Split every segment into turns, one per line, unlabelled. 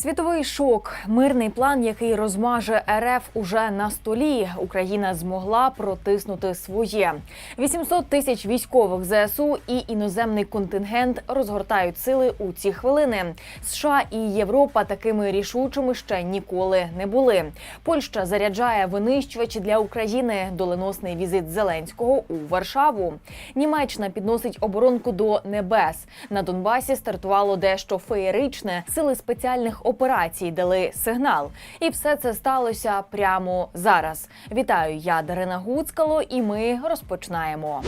Світовий шок, мирний план, який розмаже РФ уже на столі. Україна змогла протиснути своє. 800 тисяч військових ЗСУ і іноземний контингент розгортають сили у ці хвилини. США і Європа такими рішучими ще ніколи не були. Польща заряджає винищувачі для України. Доленосний візит Зеленського у Варшаву. Німеччина підносить оборонку до небес. На Донбасі стартувало дещо феєричне. Сили спеціальних операцій дали сигнал. І все це сталося прямо зараз. Вітаю, я Дарина Гуцкало, і ми розпочинаємо.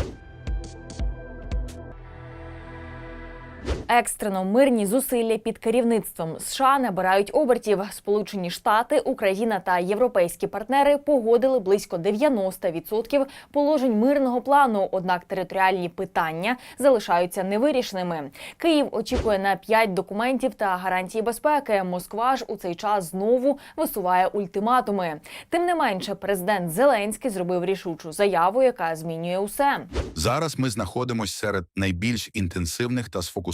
Екстрено мирні зусилля під керівництвом США набирають обертів. Сполучені Штати, Україна та європейські партнери погодили близько 90% положень мирного плану. Однак територіальні питання залишаються невирішеними. Київ очікує на 5 документів та гарантії безпеки. Москва ж у цей час знову висуває ультиматуми. Тим не менше, президент Зеленський зробив рішучу заяву, яка змінює усе.
Зараз ми знаходимося серед найбільш інтенсивних та сфокусованих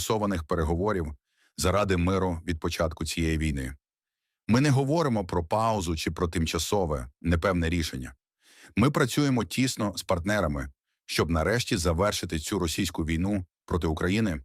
переговорів заради миру від початку цієї війни. Ми не говоримо про паузу чи про тимчасове, непевне рішення. Ми працюємо тісно з партнерами, щоб нарешті завершити цю російську війну проти України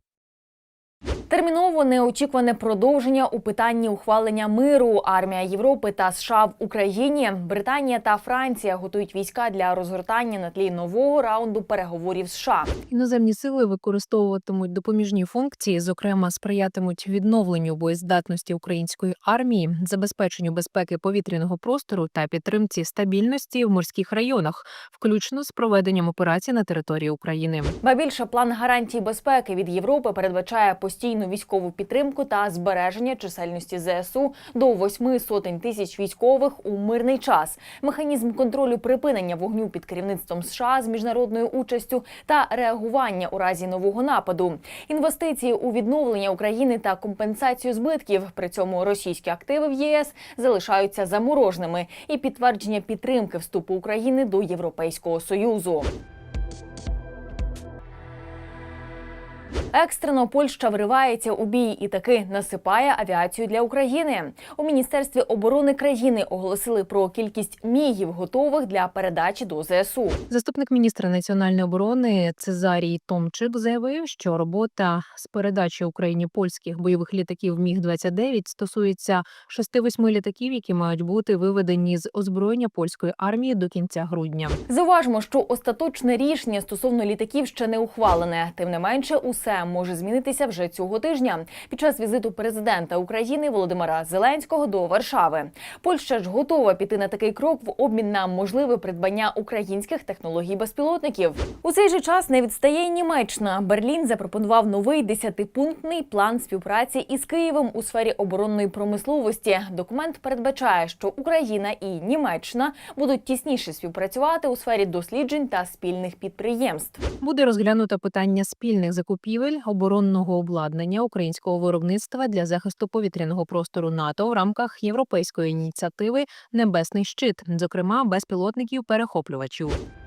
Терміново неочікуване продовження у питанні ухвалення миру. Армія Європи та США в Україні, Британія та Франція готують війська для розгортання на тлі нового раунду переговорів США.
Іноземні сили використовуватимуть допоміжні функції, зокрема, сприятимуть відновленню боєздатності української армії, забезпеченню безпеки повітряного простору та підтримці стабільності в морських районах, включно з проведенням операцій на території України.
Ба більше план гарантій безпеки від Європи передбачає постійну військову підтримку та збереження чисельності ЗСУ до восьми сотень тисяч військових у мирний час, механізм контролю припинення вогню під керівництвом США з міжнародною участю та реагування у разі нового нападу, інвестиції у відновлення України та компенсацію збитків. При цьому російські активи в ЄС залишаються замороженими і підтвердження підтримки вступу України до Європейського союзу. Екстрено Польща вривається у бій і таки насипає авіацію для України. У міністерстві оборони країни оголосили про кількість мігів готових для передачі до ЗСУ.
Заступник міністра національної оборони Цезарій Томчик заявив, що робота з передачі Україні польських бойових літаків Міг 29 стосується 6-8 літаків, які мають бути виведені з озброєння польської армії до кінця грудня.
Зауважимо, що остаточне рішення стосовно літаків ще не ухвалене. Тим не менше, усе може змінитися вже цього тижня під час візиту президента України Володимира Зеленського до Варшави. Польща ж готова піти на такий крок в обмін на можливе придбання українських технологій безпілотників. У цей же час не відстає й Німеччина. Берлін запропонував новий десятипунктний план співпраці із Києвом у сфері оборонної промисловості. Документ передбачає, що Україна і Німеччина будуть тісніше співпрацювати у сфері досліджень та спільних підприємств.
Буде розглянуто питання спільних закупівель оборонного обладнання українського виробництва для захисту повітряного простору НАТО в рамках європейської ініціативи Небесний щит, зокрема безпілотників перехоплювачів.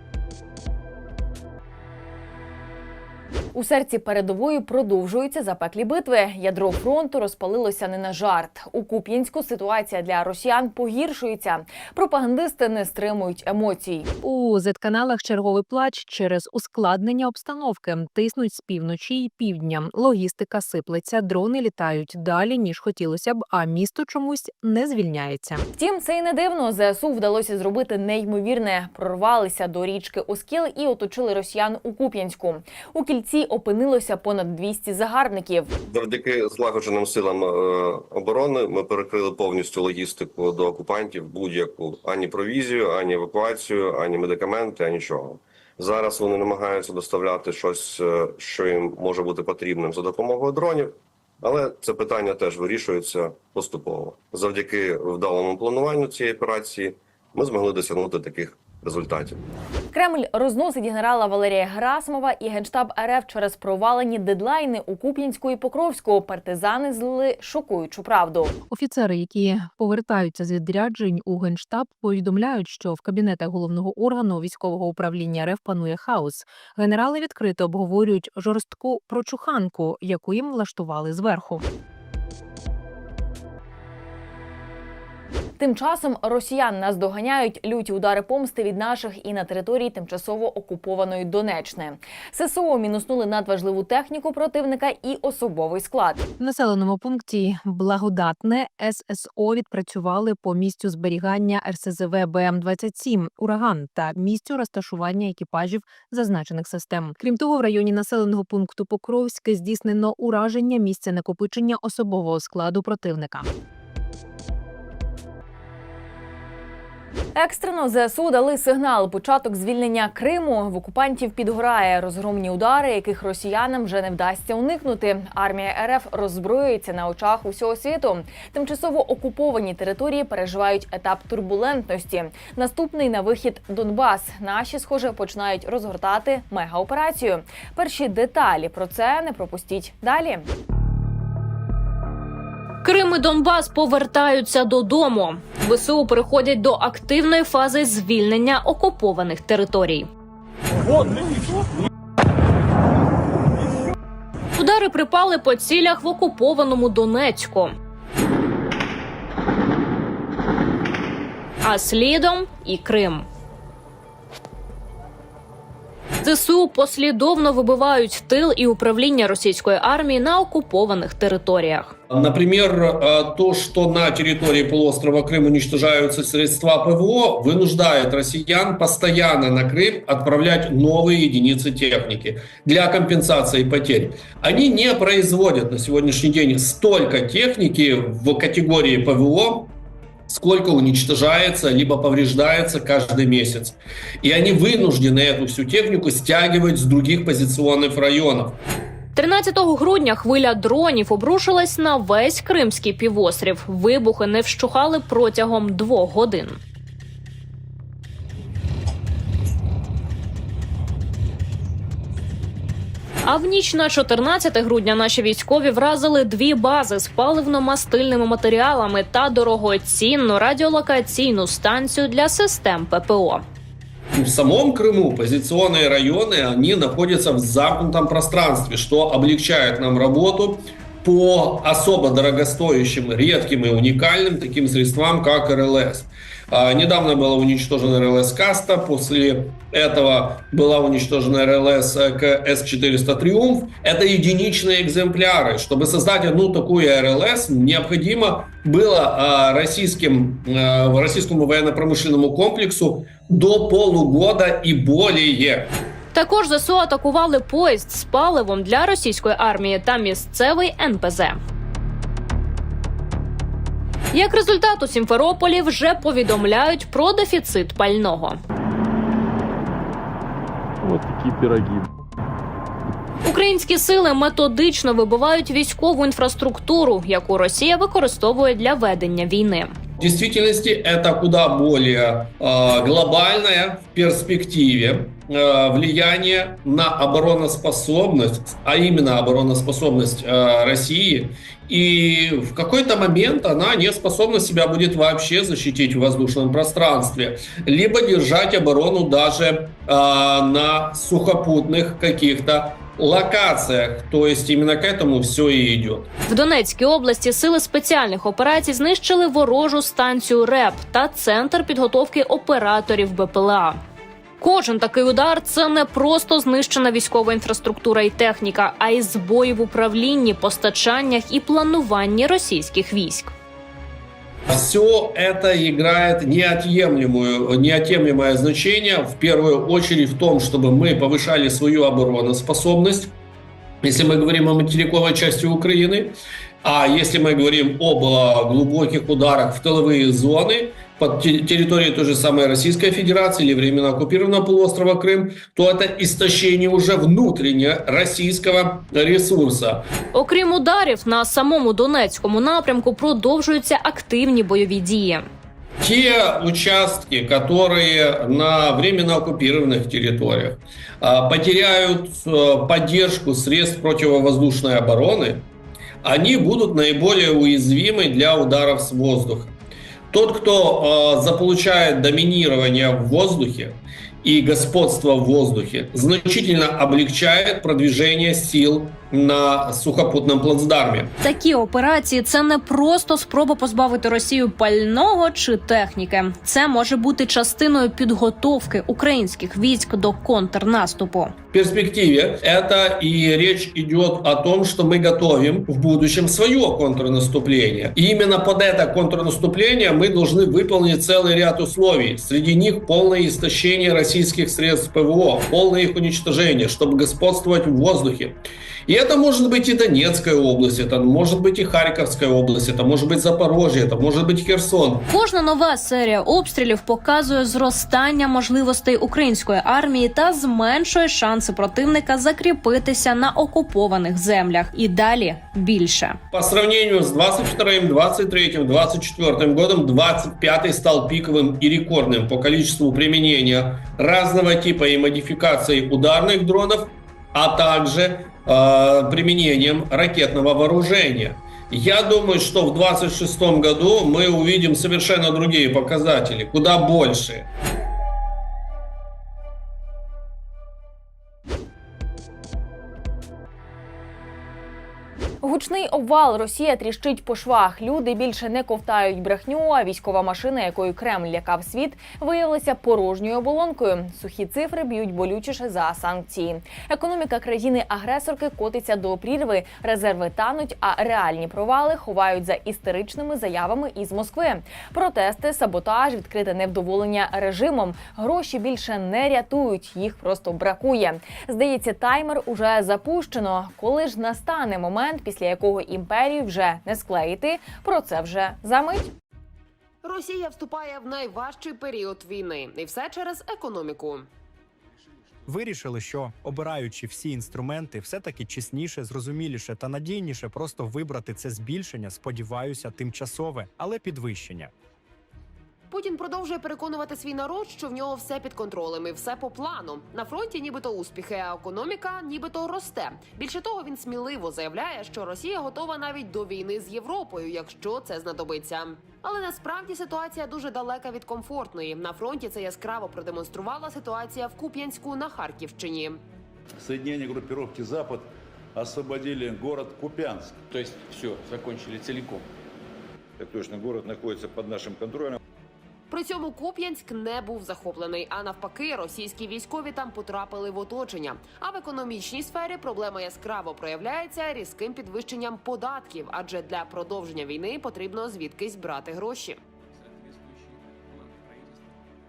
У серці передової продовжуються запеклі битви. Ядро фронту розпалилося не на жарт. У Куп'янську ситуація для росіян погіршується. Пропагандисти не стримують емоцій.
У зет-каналах черговий плач через ускладнення обстановки тиснуть з півночі й півдня. Логістика сиплеться, дрони літають далі ніж хотілося б, а місто чомусь не звільняється.
Втім, це й не дивно. ЗСУ вдалося зробити неймовірне. Прорвалися до річки Оскіл і оточили росіян у Куп'янську. У кільці опинилося понад 200 загарбників.
Завдяки злагодженим силам е, оборони ми перекрили повністю логістику до окупантів будь-яку ані провізію, ані евакуацію, ані медикаменти, ані нічого. Зараз вони намагаються доставляти щось, е, що їм може бути потрібним за допомогою дронів, але це питання теж вирішується поступово. Завдяки вдалому плануванню цієї операції ми змогли досягнути таких результатів.
Кремль розносить генерала Валерія Герасимова і генштаб РФ через провалені дедлайни у Куп'янську і Покровську. Партизани злили шокуючу правду.
Офіцери, які повертаються з відряджень у генштаб, повідомляють, що в кабінетах головного органу військового управління РФ панує хаос. Генерали відкрито обговорюють жорстку прочуханку, яку їм влаштували зверху.
Тим часом росіян наздоганяють люті удари помсти від наших і на території тимчасово окупованої Донеччини. ССО мінуснули надважливу техніку противника і особовий склад.
В населеному пункті Благодатне ССО відпрацювали по місцю зберігання РСЗВ БМ-27 «Ураган» та місцю розташування екіпажів зазначених систем. Крім того, в районі населеного пункту Покровське здійснено ураження місця накопичення особового складу противника.
Екстрено ЗСУ дали сигнал. Початок звільнення Криму в окупантів підгорає розгромні удари, яких росіянам вже не вдасться уникнути. Армія РФ роззброюється на очах усього світу. Тимчасово окуповані території переживають етап турбулентності. Наступний на вихід Донбас. Наші, схоже, починають розгортати мегаоперацію. Перші деталі про це не пропустіть далі.
Крим і Донбас повертаються додому. ВСУ переходять до активної фази звільнення окупованих територій. Удари припали по цілях в окупованому Донецьку. А слідом і Крим. ЗСУ послідовно вибивають тил і управління російської армії на окупованих територіях.
Например, э, то, что на территории полуострова Крым уничтожаются средства ПВО, вынуждает россиян постоянно на Крым отправлять новые единицы техники для компенсации потерь. Они не производят на сегодняшний день столько техники в категории ПВО, сколько уничтожается либо повреждается каждый месяц. И они вынуждены эту всю технику стягивать с других позиционных районов.
13 грудня хвиля дронів обрушилась на весь Кримський півострів. Вибухи не вщухали протягом двох годин. А в ніч на 14 грудня наші військові вразили дві бази з паливно-мастильними матеріалами та дорогоцінну радіолокаційну станцію для систем ППО.
В самом Крыму позиционные районы, они находятся в замкнутом пространстве, что облегчает нам работу по особо дорогостоящим, редким и уникальным таким средствам, как РЛС. А, недавно была уничтожена РЛС Каста, после этого была уничтожена РЛС С-400 Триумф. Это единичные экземпляры. Чтобы создать одну такую РЛС, необходимо было а, российским, а, российскому военно-промышленному комплексу до полугода и более.
Також ЗСУ атакували поїзд з паливом для російської армії та місцевий НПЗ. Як результат, у Сімферополі вже повідомляють про дефіцит пального.
Вот такі пироги.
Українські сили методично вибивають військову інфраструктуру, яку Росія використовує для ведення війни.
В действительности это куда более э, глобальное в перспективе э, влияние на обороноспособность, а именно обороноспособность э, России. И в какой-то момент она не способна себя будет вообще защитить в воздушном пространстве, либо держать оборону даже э, на сухопутных каких-то локациях. То есть именно к этому все и идет.
В Донецькій області сили спеціальних операцій знищили ворожу станцію РЕП та центр підготовки операторів БПЛА. Кожен такий удар це не просто знищена військова інфраструктура і техніка, а й збої в управлінні, постачаннях і плануванні російських військ.
Все это играет неотъемлемую, неотъемлемое значение, в первую очередь в том, чтобы мы повышали свою обороноспособность, если мы говорим о материковой части Украины, а если мы говорим об э, глубоких ударах в тыловые зоны под те- территорией той же самой Российской Федерации или временно оккупированного полуострова Крым, то это истощение уже внутренне российского ресурса.
Окрім ударів, на самому Донецькому напрямку продовжуються активні бойові дії.
те участки, которые на временно оккупированных территориях а, потеряют э, поддержку средств противовоздушной обороны, они будут наиболее уязвимы для ударов с воздуха. Тот, кто э, заполучает доминирование в воздухе и господство в воздухе значительно облегчает продвижение сил на сухопутном плацдарме.
Такі операції це не просто спроба позбавити Росію пального чи техніки. Це може бути частиною підготовки українських військ до контрнаступу.
В перспективе это и речь идет о том, что мы готовим в будущем свое контрнаступление. И именно под это контрнаступление мы должны выполнить целый ряд условий. Среди них полное истощение российских средств ПВО, полное их уничтожение, чтобы господствовать в воздухе. И это может быть и Донецкая область, это может быть и Харьковская область, это может быть Запорожье, это может быть Херсон.
Кожна нова серія обстрілів показує зростання можливостей української армії та зменшує шанси противника закріпитися на окупованих землях. І далі більше.
По сравнению с 22, 23, 24 годом, 25 стал пиковым и рекордным по количеству применения разного типа и модификаций ударных дронов, а также э, применением ракетного вооружения. Я думаю, что в 26 году мы увидим совершенно другие показатели, куда больше.
Гучний обвал Росія тріщить по швах. Люди більше не ковтають брехню. А військова машина, якою Кремль лякав світ, виявилася порожньою оболонкою. Сухі цифри б'ють болючіше за санкції. Економіка країни-агресорки котиться до прірви, резерви тануть, а реальні провали ховають за істеричними заявами із Москви. Протести, саботаж, відкрите невдоволення режимом. Гроші більше не рятують, їх просто бракує. Здається, таймер уже запущено. Коли ж настане момент, після якого імперію вже не склеїти, про це вже за мить.
Росія вступає в найважчий період війни, і все через економіку.
Вирішили, що обираючи всі інструменти, все таки чесніше, зрозуміліше та надійніше просто вибрати це збільшення, сподіваюся, тимчасове, але підвищення.
Путін продовжує переконувати свій народ, що в нього все під контролем і все по плану. На фронті нібито успіхи, а економіка нібито росте. Більше того, він сміливо заявляє, що Росія готова навіть до війни з Європою, якщо це знадобиться. Але насправді ситуація дуже далека від комфортної. На фронті це яскраво продемонструвала ситуація в Куп'янську на Харківщині.
Соединение группировки «Запад» освободили город Купянск.
То есть все, закончили целиком.
Так точно, город находится под нашим контролем.
При цьому Куп'янськ не був захоплений, а навпаки, російські військові там потрапили в оточення. А в економічній сфері проблема яскраво проявляється різким підвищенням податків, адже для продовження війни потрібно звідкись брати гроші.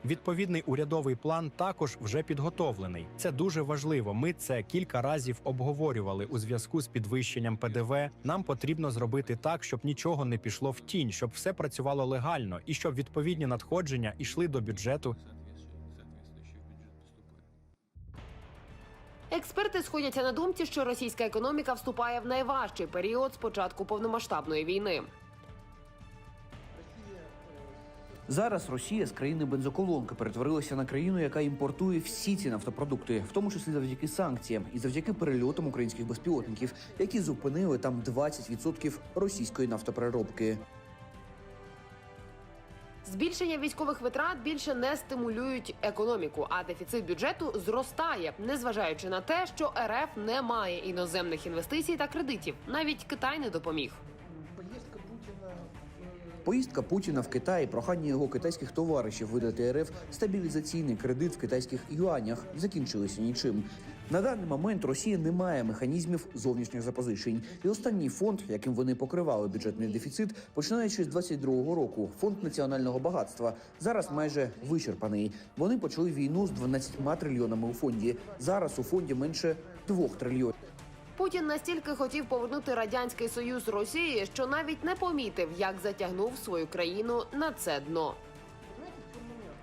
Відповідний урядовий план також вже підготовлений. Це дуже важливо. Ми це кілька разів обговорювали у зв'язку з підвищенням ПДВ. Нам потрібно зробити так, щоб нічого не пішло в тінь, щоб все працювало легально і щоб відповідні надходження йшли до бюджету
Експерти сходяться на думці, що російська економіка вступає в найважчий період з початку повномасштабної війни.
Зараз Росія з країни бензоколонки перетворилася на країну, яка імпортує всі ці нафтопродукти, в тому числі завдяки санкціям і завдяки перельотам українських безпілотників, які зупинили там 20% російської нафтопереробки.
Збільшення військових витрат більше не стимулюють економіку, а дефіцит бюджету зростає, незважаючи на те, що РФ не має іноземних інвестицій та кредитів. Навіть Китай не допоміг.
Поїздка Путіна в Китай, прохання його китайських товаришів видати РФ стабілізаційний кредит в китайських юанях закінчилися нічим. На даний момент Росія не має механізмів зовнішніх запозичень, і останній фонд, яким вони покривали бюджетний дефіцит, починаючи з 22-го року, фонд національного багатства, зараз майже вичерпаний. Вони почали війну з 12 трильйонами у фонді. Зараз у фонді менше 2 трильйонів.
Путін настільки хотів повернути радянський союз Росії, що навіть не помітив, як затягнув свою країну на це дно.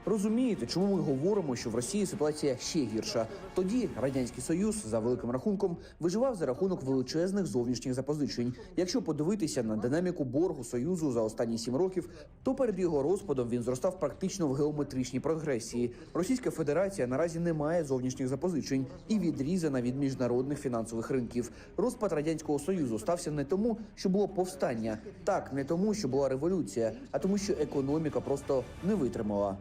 Розумієте, чому ми говоримо, що в Росії ситуація ще гірша? Тоді радянський союз за великим рахунком виживав за рахунок величезних зовнішніх запозичень. Якщо подивитися на динаміку боргу союзу за останні сім років, то перед його розпадом він зростав практично в геометричній прогресії. Російська Федерація наразі не має зовнішніх запозичень і відрізана від міжнародних фінансових ринків. Розпад радянського союзу стався не тому, що було повстання, так не тому, що була революція, а тому, що економіка просто не витримала.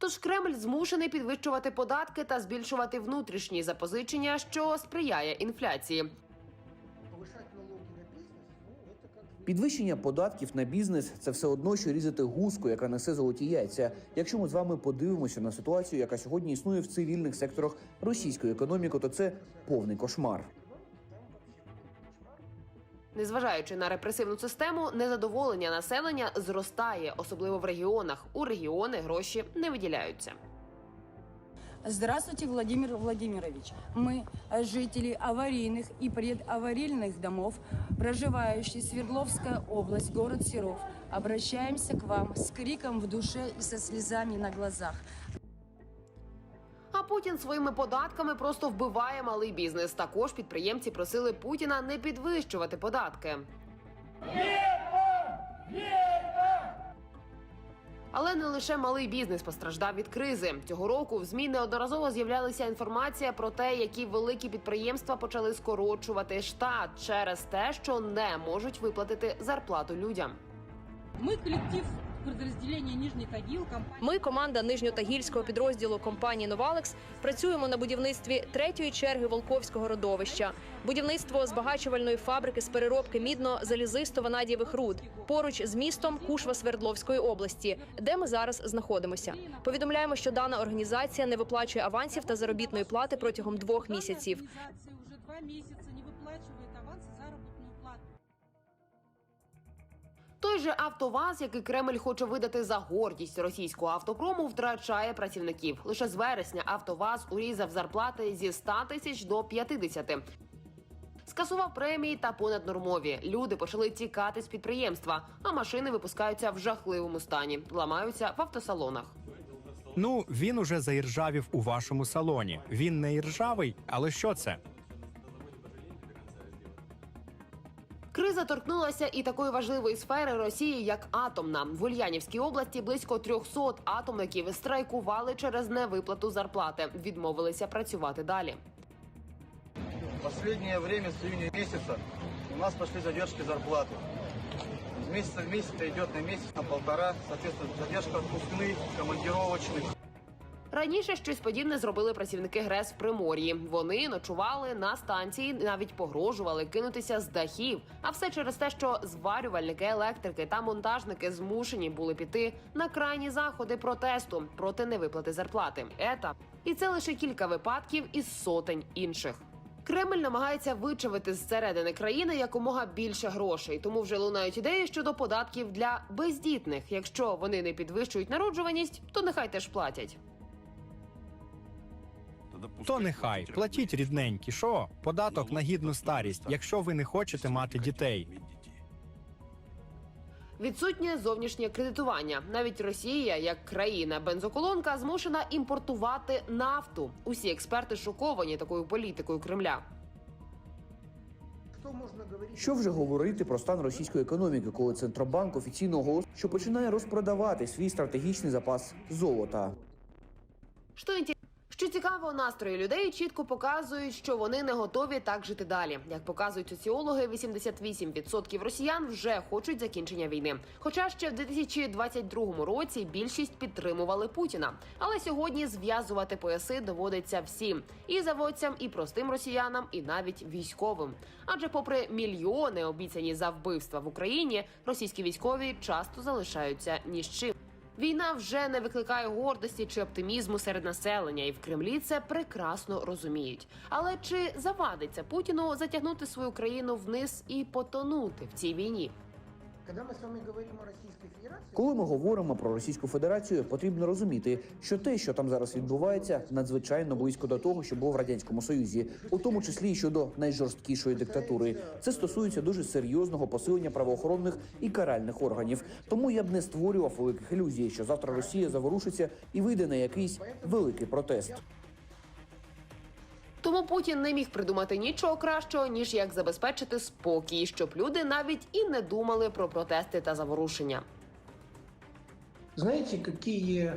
Тож Кремль змушений підвищувати податки та збільшувати внутрішні запозичення, що сприяє інфляції.
Підвищення податків на бізнес це все одно, що різати гуску, яка несе золоті яйця. Якщо ми з вами подивимося на ситуацію, яка сьогодні існує в цивільних секторах російської економіки, то це повний кошмар.
Незважаючи на репресивну систему, незадоволення населення зростає, особливо в регіонах. У регіони гроші не виділяються.
Здравствуйте, Владимир Владимирович. Мы, э, жители аварийных и предаварийных домов, проживающие Свердловская область, город Серов, обращаемся к вам с криком в душе и со слезами на глазах.
Путін своїми податками просто вбиває малий бізнес. Також підприємці просили Путіна не підвищувати податки. Але не лише малий бізнес постраждав від кризи. Цього року в змі неодноразово з'являлася інформація про те, які великі підприємства почали скорочувати штат через те, що не можуть виплатити зарплату людям.
Мы коллектив
Ми, команда нижньотагільського підрозділу компанії Новалекс, працюємо на будівництві третьої черги Волковського родовища, будівництво збагачувальної фабрики з переробки мідно-залізисто-ванадієвих руд поруч з містом Кушва Свердловської області, де ми зараз знаходимося. Повідомляємо, що дана організація не виплачує авансів та заробітної плати протягом двох місяців.
Той же Автоваз, який Кремль хоче видати за гордість російського автопрому, втрачає працівників. Лише з вересня Автоваз урізав зарплати зі 100 тисяч до 50. Скасував премії та понаднормові. Люди почали тікати з підприємства, а машини випускаються в жахливому стані, ламаються в автосалонах.
Ну, він уже заіржавів у вашому салоні. Він не іржавий, але що це?
Криза торкнулася і такої важливої сфери Росії, як атомна. В Ульянівській області близько 300 атомників страйкували через невиплату зарплати, відмовилися працювати далі.
Последнее время с июня месяца у нас пошли задержки зарплаты. С месяца в месяц это идет на месяц, на полтора. Соответственно, задержка отпускных, командировочных.
Раніше щось подібне зробили працівники ГРЕС в Примор'ї. Вони ночували на станції, навіть погрожували кинутися з дахів. А все через те, що зварювальники, електрики та монтажники змушені були піти на крайні заходи протесту проти невиплати зарплати. Ета і це лише кілька випадків із сотень інших. Кремль намагається вичавити з середини країни якомога більше грошей, тому вже лунають ідеї щодо податків для бездітних. Якщо вони не підвищують народжуваність, то нехай теж платять.
То нехай платіть рідненькі. Що? Податок на гідну старість, якщо ви не хочете мати дітей.
Відсутнє зовнішнє кредитування. Навіть Росія, як країна бензоколонка, змушена імпортувати нафту. Усі експерти шоковані такою політикою Кремля.
Що вже говорити про стан російської економіки, коли центробанк офіційно оголосив, що починає розпродавати свій стратегічний запас золота.
Що Що цікаво, настрої людей чітко показують, що вони не готові так жити далі. Як показують соціологи, 88% росіян вже хочуть закінчення війни. Хоча ще в 2022 році більшість підтримували Путіна. Але сьогодні зв'язувати пояси доводиться всім і заводцям, і простим росіянам, і навіть військовим. Адже, попри мільйони обіцяні за вбивства в Україні, російські військові часто залишаються ні з чим. Війна вже не викликає гордості чи оптимізму серед населення, і в Кремлі це прекрасно розуміють. Але чи завадиться Путіну затягнути свою країну вниз і потонути в цій війні?
Коли ми говоримо про Російську Федерацію, потрібно розуміти, що те, що там зараз відбувається, надзвичайно близько до того, що було в радянському союзі, у тому числі і щодо найжорсткішої диктатури. Це стосується дуже серйозного посилення правоохоронних і каральних органів. Тому я б не створював великих ілюзій, що завтра Росія заворушиться і вийде на якийсь великий протест.
Тому Путін не міг придумати нічого кращого, ніж як забезпечити спокій, щоб люди навіть і не думали про протести та заворушення.
Знаете, какие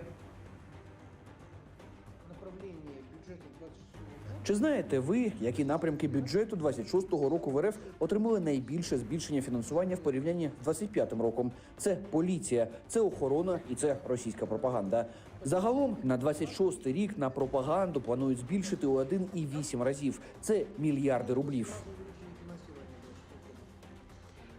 направления бюджета 26
Чи знаєте ви, які напрямки бюджету 26-го року в РФ отримали найбільше збільшення фінансування в порівнянні з 25-м роком? Це поліція, це охорона і це російська пропаганда. Загалом на 26 рік на пропаганду планують збільшити у 1,8 разів. Це мільярди рублів.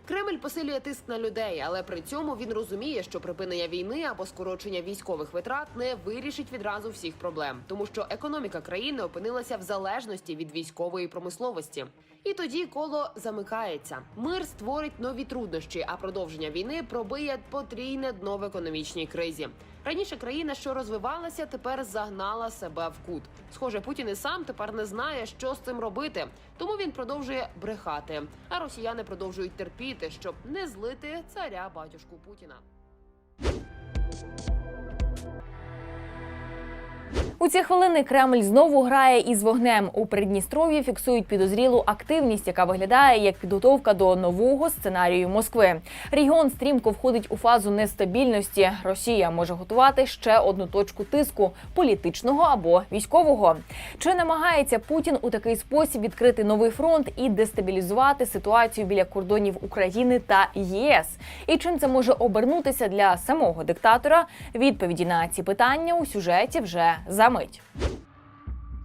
Кремль посилює тиск на людей, але при цьому він розуміє, що припинення війни або скорочення військових витрат не вирішить відразу всіх проблем, тому що економіка країни опинилася в залежності від військової промисловості. І тоді коло замикається. Мир створить нові труднощі, а продовження війни пробиє потрійне дно в економічній кризі. Раніше країна, що розвивалася, тепер загнала себе в кут. Схоже, Путін і сам тепер не знає, що з цим робити. Тому він продовжує брехати. А росіяни продовжують терпіти, щоб не злити царя батюшку Путіна.
У ці хвилини Кремль знову грає із вогнем. У Придністров'ї фіксують підозрілу активність, яка виглядає як підготовка до нового сценарію Москви. Регіон стрімко входить у фазу нестабільності. Росія може готувати ще одну точку тиску політичного або військового. Чи намагається Путін у такий спосіб відкрити новий фронт і дестабілізувати ситуацію біля кордонів України та ЄС? І чим це може обернутися для самого диктатора? Відповіді на ці питання у сюжеті вже за мить.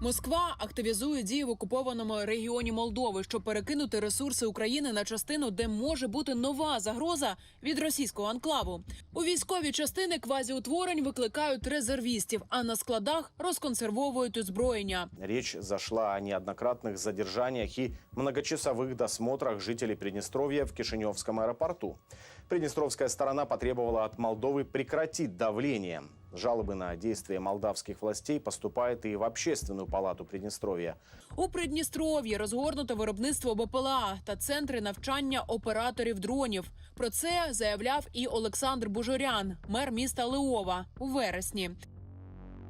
Москва активізує дії в окупованому регіоні Молдови, щоб перекинути ресурси України на частину, де може бути нова загроза від російського анклаву. У військові частини квазіутворень викликають резервістів, а на складах розконсервовують озброєння.
Речь зашла о неоднократных задержаниях и многочасовых досмотрах жителей Приднестровья в Кишиневском аэропорту. Приднестровская сторона потребовала от Молдовы прекратить давление. Жалобы на действия молдавских властей поступают и в Общественную палату Приднестровья.
У Придністров'ї розгорнуто виробництво БПЛА та центри навчання операторів дронів. Про це заявляв і Олександр Бужорян, мер міста Леова, у вересні.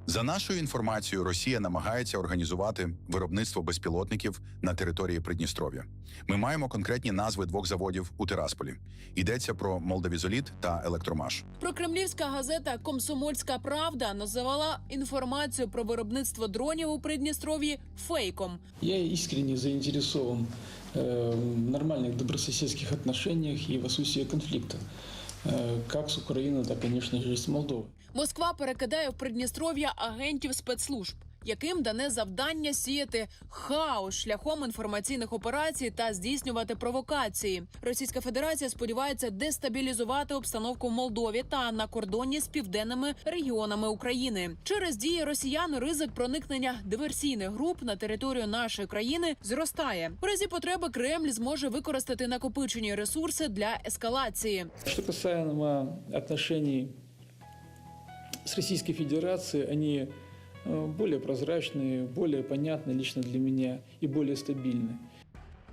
За нашою інформацією, Росія намагається організувати виробництво безпілотників на території Придністров'я. Ми маємо конкретні назви двох заводів у Тирасполі. Йдеться про Молдавізоліт та Електромаш.
Прокремлівська газета Комсомольська Правда називала інформацію про виробництво дронів у Придністров'ї фейком.
Я искренне заинтересован э, в нормальных добрососедских отношениях и в отсутствии конфликта. Э, как с Украиной, так, конечно же, и с Молдовой.
Москва перекидає в Придністров'я агентів спецслужб, яким дане завдання сіяти хаос шляхом інформаційних операцій та здійснювати провокації. Російська Федерація сподівається дестабілізувати обстановку в Молдові та на кордоні з південними регіонами України. Через дії росіян ризик проникнення диверсійних груп на територію нашої країни зростає. В разі потреби Кремль зможе використати накопичені ресурси для ескалації.
Что касаемо отношений с Российской Федерацией, они э, более прозрачные, более понятны лично для меня и более стабильны.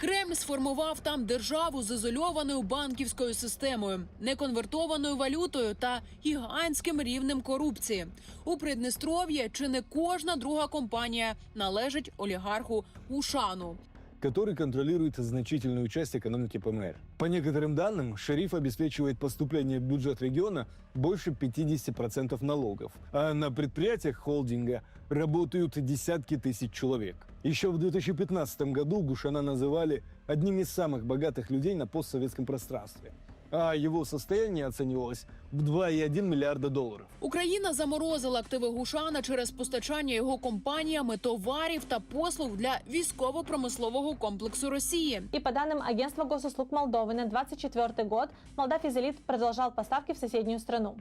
Кремль сформував там державу з ізольованою банківською системою, неконвертованою валютою та гігантським рівнем корупції. У Придністров'ї чи не кожна друга компанія належить олігарху Ушану.
Который контролирует значительную часть экономики ПМР. По некоторым данным, шериф обеспечивает поступление в бюджет региона больше 50% налогов, а на предприятиях холдинга работают десятки тысяч человек. Еще в 2015 году Гушана называли одним из самых богатых людей на постсоветском пространстве, а его состояние оценивалось в 2,1 миллиарда долларов.
Україна заморозила активи Гушана через постачання його компаніями товарів та послуг для військово-промислового комплексу Росії.
И по данным Агентства госуслуг Молдовы на 2024 год Молдав Изолит продолжал поставки в соседнюю страну.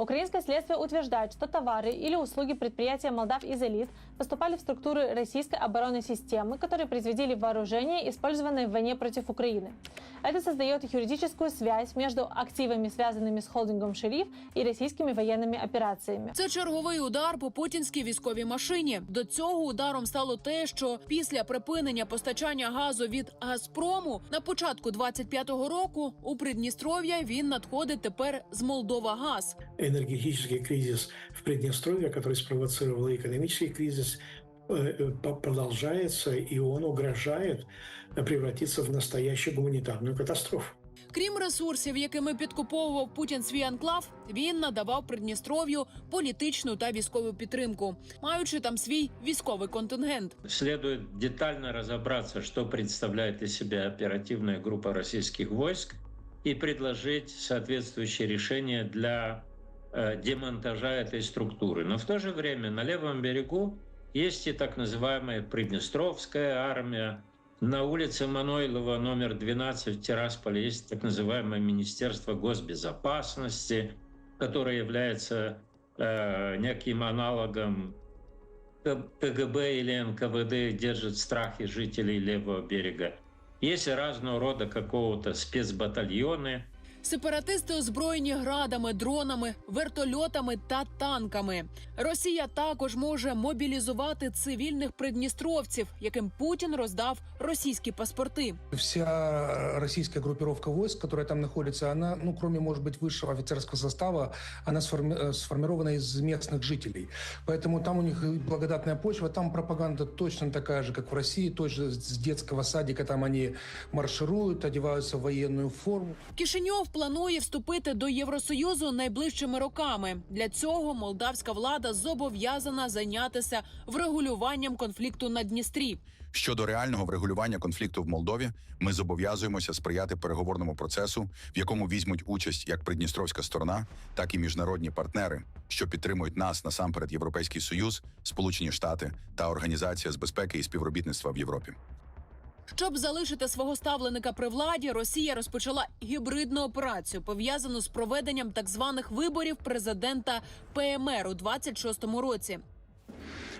Украинское следствие утверждает, что товары или услуги предприятия Молдав Изолит поступали в структуры российской оборонной системы, которые производили вооружение, использованное в войне против Украины. Это создает юридическую связь между активами, связанными с холдингом «Шериф» и российскими военными операциями.
Це черговий удар по путінській військовій машині. До цього ударом стало те, що після припинення постачання газу від Газпрому на початку 25-го року у Придністров'я він надходить тепер з Молдова Газ.
энергетический кризис в Приднестровье, который спровоцировал и экономический кризис, э, э, продолжается, и он угрожает превратиться в настоящую гуманитарную катастрофу.
Крім ресурсів, якими підкуповував Путін свій анклав, він надавав Придністров'ю політичну та військову підтримку, маючи там свій військовий контингент.
Следует детально разобраться, что представляет из себя оперативная группа российских войск и предложить соответствующие решения для э, демонтажа этой структуры. Но в то же время на левом берегу есть и так называемая Приднестровская армия. На улице Манойлова номер 12 в Тирасполе есть так называемое Министерство госбезопасности, которое является э, неким аналогом КГБ или НКВД, держит в страхе жителей левого берега. Есть разного рода какого-то спецбатальоны,
Сепаратисти озброєні градами, дронами, вертольотами та танками. Росія також може мобілізувати цивільних придністровців, яким Путін роздав російські паспорти.
Вся российская группировка войск, которая там находится, она, ну, кроме, может быть, высшего офицерского состава, она сформи- э, сформирована из местных жителей. Поэтому там у них и благодатная почва, там пропаганда точно такая же, как в России, точно с детского садика там они маршируют, одеваются в военную форму.
Кишиньов планує вступити до Євросоюзу найближчими роками. Для цього молдавська влада зобов'язана зайнятися врегулюванням конфлікту на Дністрі.
Щодо реального врегулювання конфлікту в Молдові, ми зобов'язуємося сприяти переговорному процесу, в якому візьмуть участь як придністровська сторона, так і міжнародні партнери, що підтримують нас насамперед Європейський Союз, Сполучені Штати та Організація з безпеки і співробітництва в Європі.
Щоб залишити свого ставленика при владі, Росія розпочала гібридну операцію, пов'язану з проведенням так званих виборів президента ПМР у 26-му році.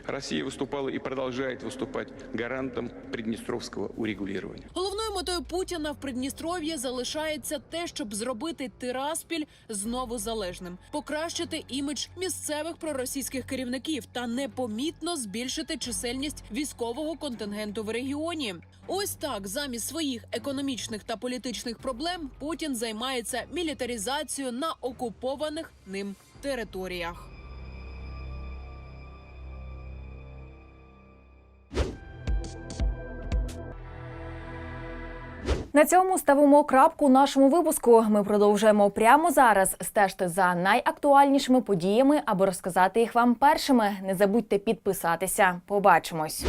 Россия выступала и продолжает выступать гарантом приднестровского урегулирования.
Головною метою Путіна в Придністров'ї залишається те, щоб зробити Тираспіль знову залежним, покращити імідж місцевих проросійських керівників та непомітно збільшити чисельність військового контингенту в регіоні. Ось так, замість своїх економічних та політичних проблем, Путін займається мілітарізацією на окупованих ним територіях.
На цьому ставимо крапку нашому випуску. Ми продовжуємо прямо зараз. Стежте за найактуальнішими подіями, аби розказати їх вам першими. Не забудьте підписатися. Побачимось.